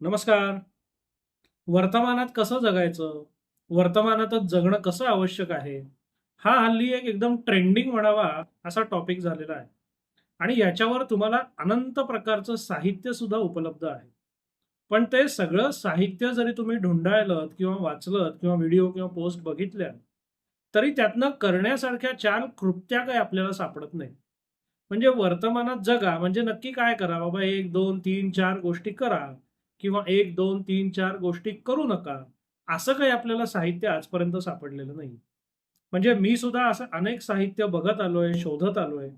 नमस्कार. वर्तमानात कसं जगायचं? वर्तमानातच जगणं कसं आवश्यक आहे? हा हल्ली एक एकदम ट्रेंडिंग म्हणावा असा टॉपिक झालेला आहे. आणि याच्यावर तुम्हाला अनंत प्रकारचं साहित्य सुद्धा उपलब्ध आहे. पण ते सगळं साहित्य जरी तुम्ही ढुंढाळलत किंवा वाचलत किंवा व्हिडिओ किंवा पोस्ट बघितल्या, तरी त्यातनं करण्यासारख्या चार कृत्या काही आपल्याला सापडत नाही म्हणजे वर्तमानात जगा म्हणजे नक्की काय करा? बाबा 1, 2, 3, 4 गोष्टी करा किंवा 1, 2, 3, 4 गोष्टी करू नका. असं काही आपल्याला साहित्य आजपर्यंत सापडलेलं नाही. म्हणजे मी सुद्धा असं अनेक साहित्य बघत आलोय, शोधत आलोय.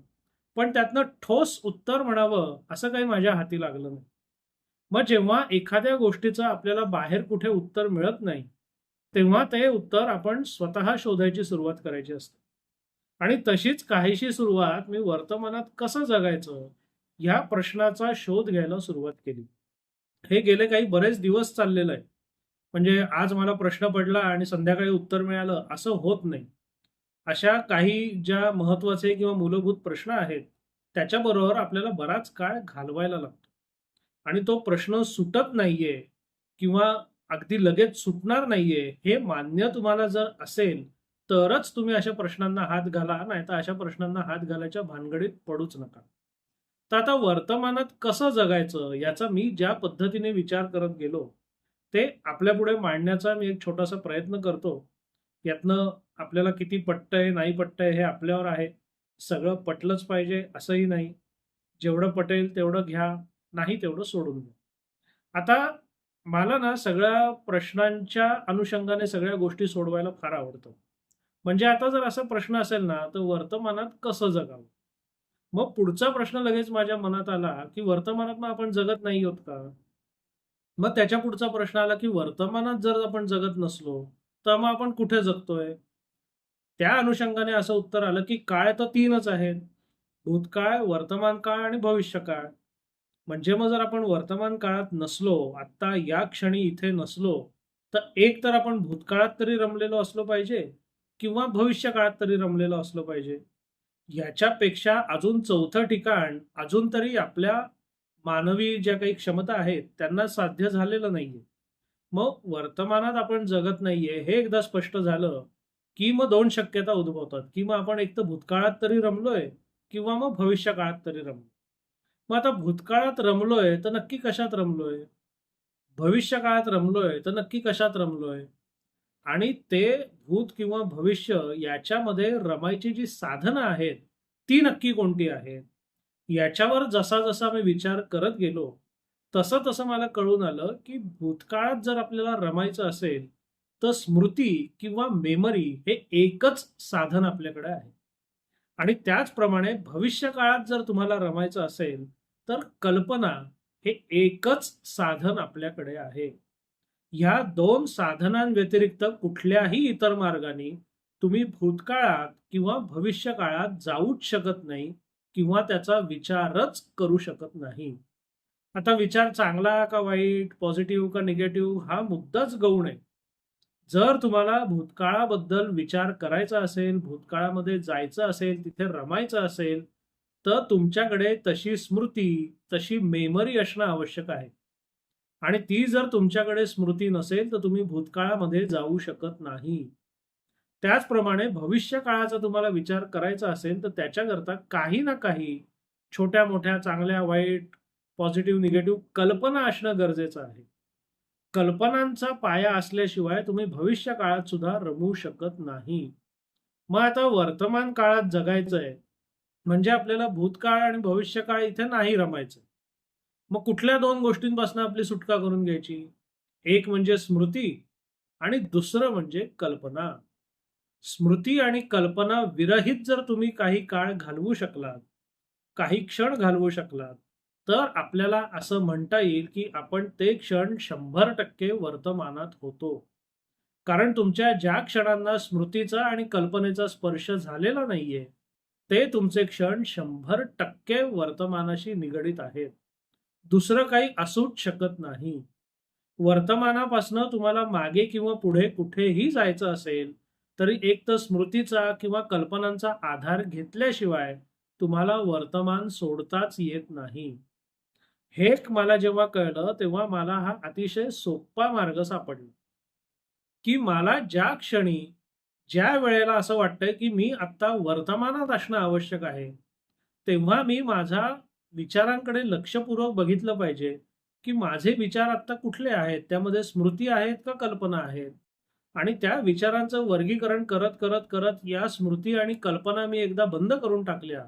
पण त्यातनं ठोस उत्तर म्हणावं असं काही माझ्या हाती लागलं नाही. मग जेव्हा एखाद्या गोष्टीचं आपल्याला बाहेर कुठे उत्तर मिळत नाही, तेव्हा ते उत्तर आपण स्वतः शोधायची सुरुवात करायची असते. आणि तशीच काहीशी सुरुवात मी वर्तमानात कसं जगायचं? ह्या प्रश्नाचा शोध घ्यायला सुरुवात केली. हे गेले काही बरेच दिवस चाललेलं आहे. म्हणजे आज मला प्रश्न पडला आणि संध्याकाळी उत्तर मिळालं असं होत नाही. अशा काही ज्या महत्त्वाचे किंवा मूलभूत प्रश्न आहेत, त्याच्याबरोबर आपल्याला बराच काळ घालवायला लागतो. आणि तो प्रश्न सुटत नाहीये किंवा अगदी लगेच सुटणार नाहीये, हे मान्य तुम्हाला जर असेल, तरच तुम्ही अशा प्रश्नांना हात घाला, नाहीतर अशा प्रश्नांना हात घालायच्या भानगडीत पडूच नका. तर आता वर्तमानात कसं जगायचं याचा मी ज्या पद्धतीने विचार करत गेलो, ते आपल्यापुढे मांडण्याचा मी एक छोटासा प्रयत्न करतो. यातनं आपल्याला किती पटतंय, नाही पटतंय हे आपल्यावर आहे. सगळं पटलंच पाहिजे असंही नाही. जेवढं पटेल तेवढं घ्या, नाही तेवढं सोडून द्या. आता मला ना सगळ्या प्रश्नांच्या अनुषंगाने सगळ्या गोष्टी सोडवायला फार आवडतं. म्हणजे आता जर असा प्रश्न असेल ना, तर वर्तमानात कसं जगावं? मग पुढचा प्रश्न लगेच माझ्या मनात आला, की वर्तमानात मग आपण जगत नाही आहोत का? मग त्याच्या पुढचा प्रश्न आला, की वर्तमानात जर आपण जगत नसलो, तर मग आपण कुठे जगतोय? त्या अनुषंगाने असं उत्तर आलं, की काळ तर तीनच आहेत. भूतकाळ, वर्तमान काळ आणि भविष्य काळ म्हणजे मग जर आपण वर्तमान काळात नसलो, आत्ता या क्षणी इथे नसलो, तर एक तर आपण भूतकाळात तरी रमलेलो असलो पाहिजे किंवा भविष्य काळात तरी रमलेलो असलो पाहिजे. ह्याच्यापेक्षा अजून चौथं ठिकाण अजून तरी आपल्या मानवी ज्या काही क्षमता आहेत, त्यांना साध्य झालेलं नाहीये. मग वर्तमानात आपण जगत नाहीये हे एकदा स्पष्ट झालं, की मग दोन शक्यता उद्भवतात, की मग आपण एक तर भूतकाळात तरी रमलोय किंवा मग भविष्य काळात तरी रमलो मग आता भूतकाळात रमलोय, तर नक्की कशात रमलोय? भविष्य काळात रमलोय, तर नक्की कशात रमलोय? आणि ते भूत किंवा भविष्य याच्यामध्ये रमायची जी साधनं आहेत, ती नक्की कोणती आहेत? याच्यावर जसा-जसा मी विचार करत गेलो, तसं-तसं मला कळून आलं, की भूतकाळात जर आपल्याला रमायचं असेल, तर स्मृती किंवा मेमरी हे एकच साधन आपल्याकडे आहे. आणि त्याचप्रमाणे भविष्य काळात जर तुम्हाला रमायचं असेल, तर कल्पना हे एकच साधन आपल्याकडे आहे. ह्या दोन साधनांव्यतिरिक्त कुठल्याही इतर मार्गाने तुम्ही भूतकाळात किंवा भविष्य काळात जाऊच शकत नाही किंवा त्याचा विचारच करू शकत नाही. आता विचार चांगला का वाईट, पॉझिटिव्ह का निगेटिव्ह हा मुद्दाच गौण आहे. जर तुम्हाला भूतकाळाबद्दल विचार करायचा असेल, भूतकाळामध्ये जायचं असेल, तिथे रमायचं असेल, तर तुमच्याकडे तशी स्मृती, तशी मेमरी असणं आवश्यक आहे. आणि ती जर तुमच्याकडे स्मृती नसेल, तर तुम्ही भूतकाळामध्ये जाऊ शकत नाही. त्याचप्रमाणे भविष्य काळाचा तुम्हाला विचार करायचा असेल, तर त्याच्याकरता काही ना काही छोट्या-मोठ्या, चांगल्या-वाईट, पॉझिटिव्ह, निगेटिव्ह कल्पना असणं गरजेचं आहे. कल्पनांचा पाया असल्याशिवाय तुम्ही भविष्य काळात सुद्धा रमू शकत नाही. मग आता वर्तमान काळात जगायचंय, म्हणजे आपल्याला भूतकाळ आणि भविष्यकाळ इथे नाही रमायचं मग कुठल्या दोन गोष्टींपासून आपली सुटका करून घ्यायची? एक म्हणजे स्मृती आणि दुसरं म्हणजे कल्पना. स्मृती आणि कल्पना विरहित जर तुम्ही काही काळ घालवू शकलात, काही क्षण घालवू शकलात, तर आपल्याला असं म्हणता येईल, की आपण ते क्षण 100% वर्तमानात होतो. कारण तुमच्या ज्या क्षणांना स्मृतीचा आणि कल्पनेचा स्पर्श झालेला नाहीये, ते तुमचे क्षण 100% वर्तमानाशी निगडीत आहेत. दुसरं काही असूच शकत नाही. वर्तमानापासनं तुम्हाला मागे किंवा पुढे कुठेही जायचं असेल, तरी एक तर स्मृतीचा किंवा कल्पनांचा आधार घेतल्याशिवाय तुम्हाला वर्तमान सोडताच येत नाही. हे एक मला जेव्हा कळलं तेव्हा मला हा अतिशय सोपा मार्ग सापडला की मला ज्या क्षणी ज्या वेळेला असं वाटतंय की मी आत्ता वर्तमानात असणं आवश्यक आहे तेव्हा मी माझा विचारांकडे लक्षपूर्वक बघितलं पाहिजे की माझे विचार आत्ता कुठले आहेत? त्यामध्ये स्मृती आहेत का कल्पना आहेत? आणि त्या विचारांचं वर्गीकरण करत करत करत या स्मृती आणि कल्पना मी एकदा बंद करून टाकल्या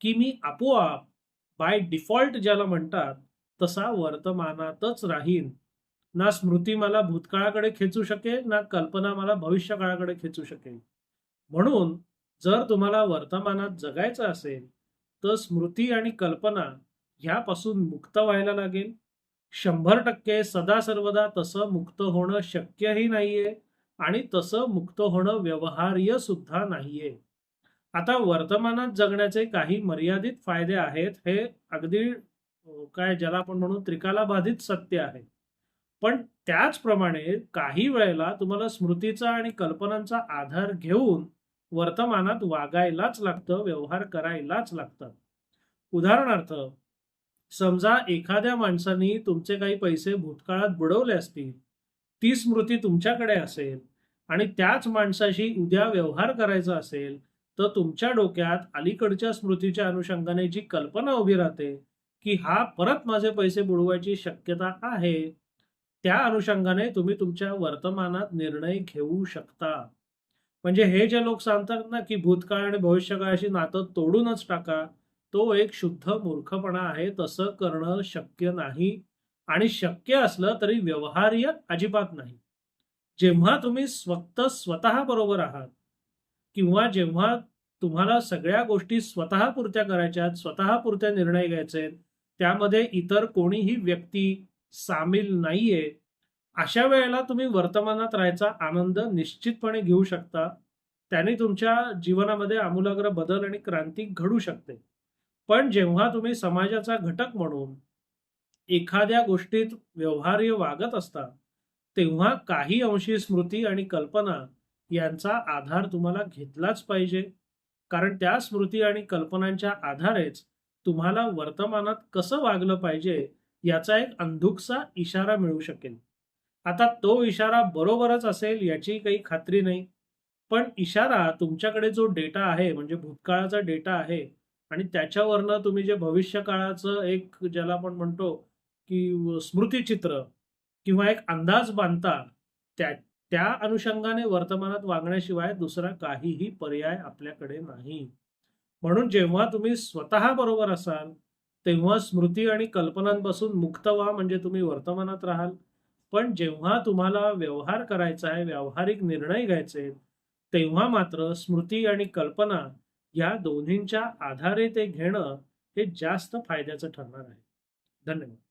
की मी आपोआप बाय डिफॉल्ट ज्याला म्हणतात तसा वर्तमानातच राहीन. ना स्मृती मला भूतकाळाकडे खेचू शकेल ना कल्पना मला भविष्यकाळाकडे खेचू शकेल. म्हणून जर तुम्हाला वर्तमानात जगायचं असेल तर स्मृती आणि कल्पना ह्यापासून मुक्त व्हायला लागेल. शंभर टक्के सदा सर्वदा तसं मुक्त होणं शक्यही नाहीये आणि तसं मुक्त होणं व्यवहार्य सुद्धा नाहीये. आता वर्तमानात जगण्याचे काही मर्यादित फायदे आहेत हे अगदी काय ज्याला आपण म्हणू त्रिकाला बाधित सत्य आहे. पण त्याचप्रमाणे काही वेळेला तुम्हाला स्मृतीचा आणि कल्पनांचा आधार घेऊन वर्तमानात वागायलाच लागतं व्यवहार करायलाच लागतात. उदाहरणार्थ समजा एखाद्या माणसाने तुमचे काही पैसे भूतकाळात बुडवले असतील ती स्मृती तुमच्याकडे असेल आणि त्याच माणसाशी उद्या व्यवहार करायचा असेल तर तुमच्या डोक्यात अलीकडच्या स्मृतीच्या अनुषंगाने जी कल्पना उभी राहते की हा परत माझे पैसे बुडवायची शक्यता आहे त्या अनुषंगाने तुम्ही तुमच्या वर्तमानात निर्णय घेऊ शकता. म्हणजे हे जे लोक सांगतात ना की भूतकाळ आणि भविष्यकाळाशी नातं तोडूनच टाका तो एक शुद्ध मूर्खपणा आहे तसं करणं शक्य नाही. आणि शक्य असलं तरी व्यवहार्य अजिबात नाही. जेव्हा तुम्ही स्वत स्वतः बरोबर आहात किंवा जेव्हा तुम्हाला सगळ्या गोष्टी स्वतः पुरत्या करायच्यात स्वतः पुरत्या निर्णय घ्यायचे त्यामध्ये इतर कोणीही व्यक्ती सामील नाहीये अशा वेळेला तुम्ही वर्तमानात राहायचा आनंद निश्चितपणे घेऊ शकता. त्याने तुमच्या जीवनामध्ये आमूलाग्र बदल आणि क्रांती घडू शकते. पण जेव्हा तुम्ही समाजाचा घटक म्हणून एखाद्या गोष्टीत व्यवहार्य वागत असता तेव्हा काही अंशी स्मृती आणि कल्पना यांचा आधार तुम्हाला घेतलाच पाहिजे. कारण त्या स्मृती आणि कल्पनांच्या आधारेच तुम्हाला वर्तमानात कसं वागलं पाहिजे याचा एक अंधुकसा इशारा मिळू शकेल. आता तो इशारा बरोबरच असेल याची काही खात्री नाही. पण इशारा तुमच्याकडे जो डेटा आहे म्हणजे भूतकाळाचा डेटा आहे आणि त्याच्यावरनं तुम्ही जे भविष्य काळाचं एक ज्याला आपण म्हणतो की स्मृतिचित्र किंवा एक अंदाज बांधता त्या त्या अनुषंगाने वर्तमानात वागण्याशिवाय दुसरा काहीही पर्याय आपल्याकडे नाही. म्हणून जेव्हा तुम्ही स्वतः बरोबर असाल तेव्हा स्मृती आणि कल्पनांपासून मुक्त व्हा म्हणजे तुम्ही वर्तमानात राहाल. पण जेव्हा तुम्हाला व्यवहार करायचा आहे व्यावहारिक निर्णय घ्यायचे तेव्हा मात्र स्मृती आणि कल्पना या दोन्हींच्या आधारे ते घेणं हे जास्त फायद्याचं ठरणार आहे. धन्यवाद.